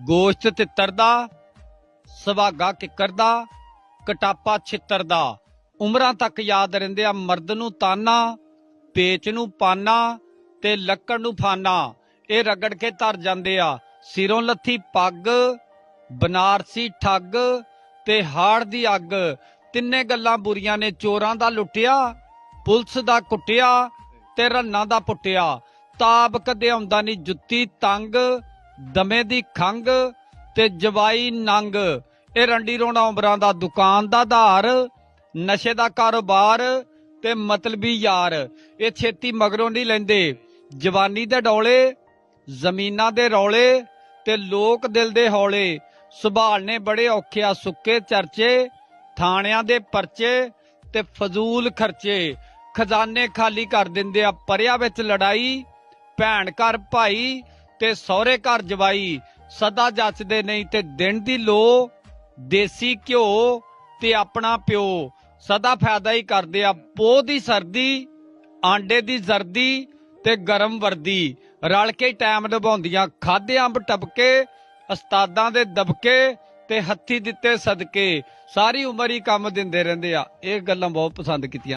ਗੋਸ਼ਤ ਤਿੱਤਰ ਦਾ ਸੁਭਾਗਾ ਕਿੱਕਰ ਦਾ ਕਟਾਪਾ ਛਿੱਤਰ ਦਾ ਉਮਰਾਂ ਤੱਕ ਯਾਦ ਰਹਿੰਦੇ ਆ ਮਰਦ ਨੂੰ ਤਾਨਾ, ਪੇਚ ਨੂੰ ਪਾਨਾ ਤੇ ਲੱਕੜ ਨੂੰ ਫਾਨਾ। ਇਹ ਰਗੜ ਕੇ ਧਰ ਜਾਂਦੇ ਆ। ਸਿਰੋਂ ਲੱਥੀ ਪੱਗ, ਬਨਾਰਸੀ ਠੱਗ ਤੇ ਹਾੜ ਦੀ ਅੱਗ। ਤਿੰਨੇ ਗੱਲਾਂ ਬੁਰੀਆਂ ਨੇ ਚੋਰਾਂ ਦਾ ਲੁੱਟਿਆ, ਪੁਲਿਸ ਦਾ ਕੁੱਟਿਆ ਤੇ ਰੰਨਾਂ ਦਾ ਪੁੱਟਿਆ। ਤਾਬ ਕਦੇ ਆਉਂਦਾ ਨਹੀਂ ਜੁੱਤੀ ਤੰਗ ਦਮੇ ਦੀ ਖੰਗ ਤੇ ਜਵਾਈ ਨੰਗ। ਇਹ ਰੰਡੀ ਰੋਣਾ ਉਮਰਾਂ ਦਾ ਦੁਕਾਨ ਦਾ ਧਾਰ, ਨਸ਼ੇ ਦਾ ਕਾਰੋਬਾਰ ਤੇ ਮਤਲਬੀ ਯਾਰ। ਇਹ ਛੇਤੀ ਮਗਰੋਂ ਨਹੀਂ ਲੈਂਦੇ। ਜਵਾਨੀ ਦੇ ਡੌਲੇ, ਜ਼ਮੀਨਾਂ ਦੇ ਰੌਲੇ ਤੇ ਲੋਕ ਦਿਲ ਦੇ ਹੌਲੇ। ਸੁਭਾਲਨੇ ਬੜੇ ਔਖੇ ਆ ਸੁੱਕੇ ਚਰਚੇ, ਥਾਣਿਆਂ ਦੇ ਪਰਚੇ ਤੇ ਫਜ਼ੂਲ ਖਰਚੇ। ਖਜ਼ਾਨੇ ਖਾਲੀ ਕਰ ਦਿੰਦੇ ਆ, ਪਰਿਆ ਵਿੱਚ ਲੜਾਈ, ਭੈਣ ਘਰ ਭਾਈ ਤੇ ਸਹੁਰੇ ਘਰ ਜਵਾਈ ਸਦਾ ਜੱਚਦੇ ਨਹੀਂ ਤੇ ਦਿਨ ਦੀ ਲੋ ਦੇਸੀ ਘਿਓ ਤੇ ਆਪਣਾ ਪਿਓ। ਸਦਾ ਫਾਇਦਾ ਹੀ ਕਰਦੇ ਆ ਪੋਹ ਦੀ ਸਰਦੀ, ਆਂਡੇ ਦੀ ਜ਼ਰਦੀ ਤੇ ਗਰਮ ਵਰਦੀ। ਰਲ ਕੇ ਟਾਈਮ ਨਿਭਾਉਂਦੀਆਂ, ਖਾਦੇ ਅੰਬ ਟਪਕੇ, ਉਸਤਾਦਾਂ ਦੇ ਦਬਕੇ ਤੇ ਹੱਥੀ ਦਿੱਤੇ ਸਦਕੇ। ਸਾਰੀ ਉਮਰ ਹੀ ਕੰਮ ਦਿੰਦੇ ਰਹਿੰਦੇ ਆ। ਇਹ ਗੱਲਾਂ ਬਹੁਤ ਪਸੰਦ ਕੀਤੀਆਂ।